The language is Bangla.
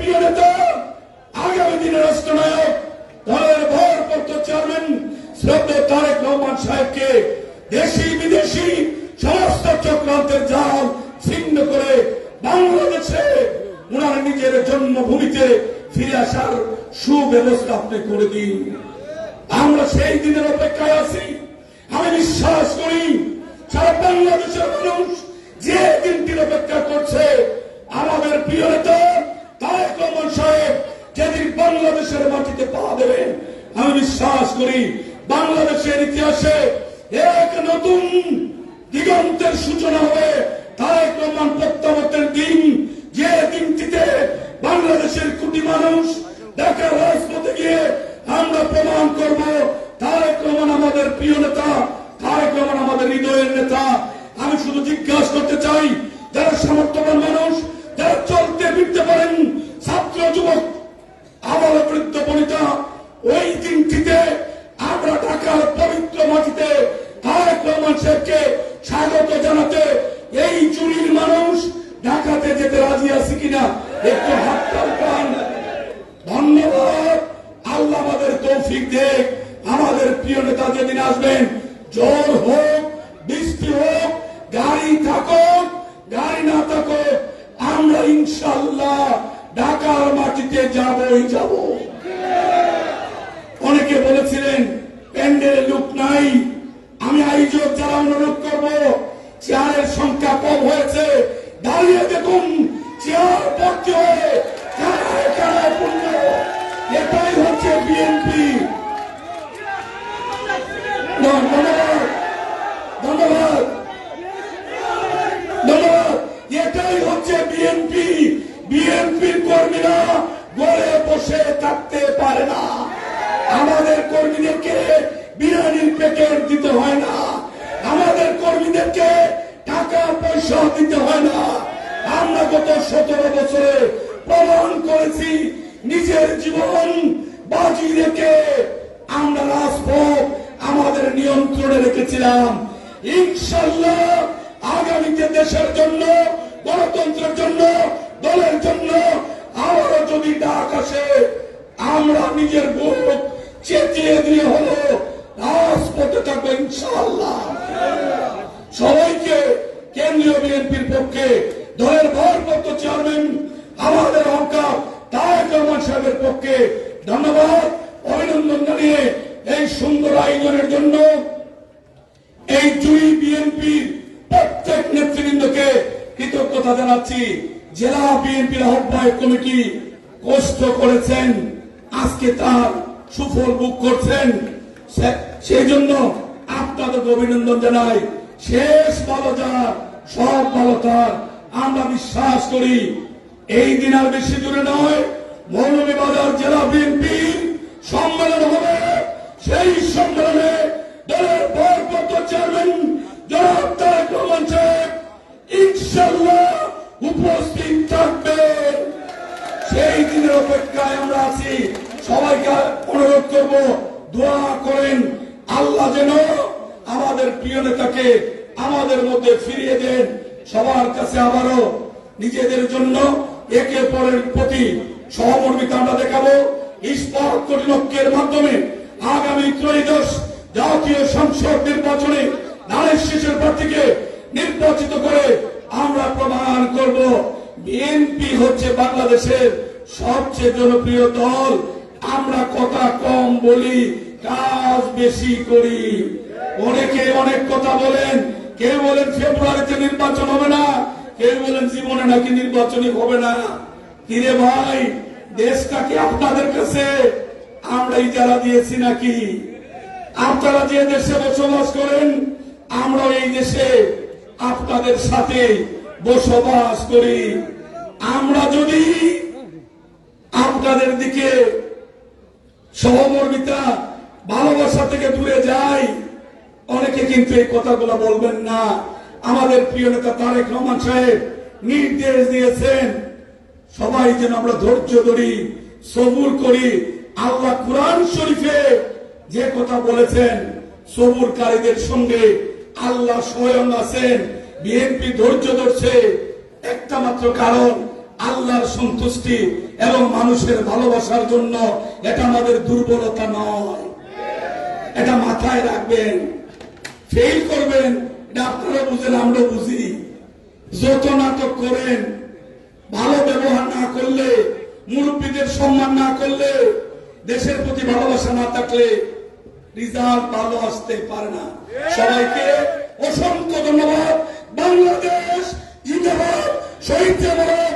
প্রিয় নেতা, আগামী রাষ্ট্রনায়ক, দলের চেয়ারম্যান তারেক রহমান সাহেবকে দেশি বিদেশি সমস্ত চক্রান্তের জাল ছিন্ন করে বাংলাদেশে ওনার নিজের জন্মভূমিতে ফিরে আসার সুব্যবস্থা আপনি করে দিন। আমরা সেই দিনের অপেক্ষায় আছি। আমি বিশ্বাস করি, সারা বাংলাদেশের মানুষ যে দিনটির অপেক্ষা করছে, আমাদের প্রিয় নেতা রহমান সাহেব যেদিন বাংলাদেশের মাটিতে পা দেবেন, আমি বিশ্বাস করি বাংলাদেশের ইতিহাসে এক নতুন দিগন্তের সূচনা হবে। তারেক রহমান প্রত্যাবর্তের দিন, যে দিনটিতে বাংলাদেশের কোটি মানুষ ঢাকার রাজপথে গিয়ে আমরা প্রমাণ করব, তারেক রহমান আমাদের প্রিয় নেতা, তারেক রহমান আমাদের হৃদয়ের নেতা। আমি শুধু জিজ্ঞাসা করতে চাই, যারা বনিতা ওই দিনটিতে আমরা ঢাকার পবিত্র মাটিতে তারেক রহমান স্বাগত জানাতে এই চুরির মানুষ ঢাকাতে যেতে রাজি আছে কিনা একটু ধন্যবাদ। আল্লাহ আমাদের তৌফিক দেখ। আমাদের প্রিয় নেতা যেদিন আসবেন হোক বৃষ্টি হোক, গাড়ি থাকুক, গাড়ি না থাকুক, আমরা ইনশাল্লাহ ঢাকার মাটিতে যাবই, যাব। অনেকে বলেছিলেন, প্যান্ডেলে লোক নাই। আমি আয়োজক যারা অনুরোধ করব, চেয়ারের সংখ্যা কম হয়েছে। দাঁড়িয়ে দেখুন, চেয়ার হয়ে এটাই হচ্ছে বিএনপি। ধন্যবাদ ধন্যবাদ ধন্যবাদ। এটাই হচ্ছে বিএনপি। বিএনপির কর্মীরা নিজের জীবন বাজি রেখে আমরা রাজপথ আমাদের নিয়ন্ত্রণে রেখেছিলাম। ইনশাল্লাহ আগামীতে দেশের জন্য, গণতন্ত্রের জন্য, দলের জন্য আবারও যদি ডাক আসে, আমরা নিজের ভোট চেঁচিয়ে দিয়ে হলো রাজপথে থাকব ইনশাল্লাহ সবাইকে কেন্দ্রীয় বিএনপির পক্ষে দলের ভারপ্রাপ্ত চেয়ারম্যান আমাদের অহংকার রহমান সাহেবের পক্ষে ধন্যবাদ, অভিনন্দন জানিয়ে এই সুন্দর আয়োজনের জন্য এই দুই বিএনপির প্রত্যেক নেতৃবৃন্দকে কৃতজ্ঞতা জানাচ্ছি। জেলা বিএনপির আহ্বায়ক কমিটি কষ্ট করেছেন, আজকে তার সুফল বুক করছেন। সেই জন্য আপনাদের অভিনন্দন জানাই। শেষ ভালো যার, সব ভালো তার। আমরা বিশ্বাস করি, এই দিন আর বেশি দূরে নয়। মৌলভীবাজার জেলা বিএনপির সম্মেলন হবে। সেই সম্মেলনে দলের ভারপ্রাপ্ত চেয়ারম্যান জনাব উপস্থিত থাকবেন সেই দিনের অপেক্ষায় আমরা আছি। সবাইকে অনুরোধ করব, দোয়া করেন, আল্লাহ যেন আমাদের প্রিয় নেতাকে আমাদের মধ্যে ফিরিয়ে দেন। সবার কাছে আবারও নিজেদের জন্য একে পরের প্রতি সহমর্মিতা আমরা দেখাবো? ইস্পাত মাধ্যমে আগামী ত্রয়োদশ জাতীয় সংসদ নির্বাচনে নারী শিশুর প্রার্থীকে নির্বাচিত করে আমরা প্রমাণ করব। বিএনপি হচ্ছে বাংলাদেশের সবচেয়ে জনপ্রিয় দল। আমরা কথা কম বলি, কাজ বেশি করি। অনেকে অনেক কথা বলেন, কেউ বলেন ফেব্রুয়ারিতে নির্বাচন হবে না, কেউ বলেন জীবনে নাকি নির্বাচনই হবে না। কিরে ভাই দেশটা কি আপনাদের কাছে আমরাই যারা দিয়েছি নাকি? আপনারা যে দেশে বসবাস করেন আমরা এই দেশে আপনাদের সাথে বসবাস করি। আমরা যদি আপনাদের দিকে সহমর্মিতা, ভালোবাসা থেকে দূরে যাই, অনেকে কিন্তু এই কথাগুলো বলবেন না। আমাদের প্রিয় নেতা তারেক রহমান সাহেব নির্দেশ দিয়েছেন সবাই যেন আমরা ধৈর্য ধরি, সবুর করি। আল্লাহ কোরআন শরীফে যে কথা বলেছেন, সবুরকারীদের সঙ্গে আল্লাহ স্বয়ং আছেন। বিএনপি ধৈর্য ধরছে। একটা মাত্র কারণ, আল্লাহর সন্তুষ্টি এবং মানুষের ভালোবাসার জন্য এটা আমাদের দুর্বলতা নয়। এটা মাথায় রাখবেন। ফেল করবেন, এটা আপনারা বুঝেন আমরা বুঝি। যত নাটক করেন ভালো ব্যবহার না করলে, মুরব্বীদের সম্মান না করলে, দেশের প্রতি ভালোবাসা না থাকলে রিজাল্ট ভালো আসতে পারে না। সবাইকে অসংখ্য ধন্যবাদ। বাংলাদেশ জিন্দাবাদ, শহীদ জামাত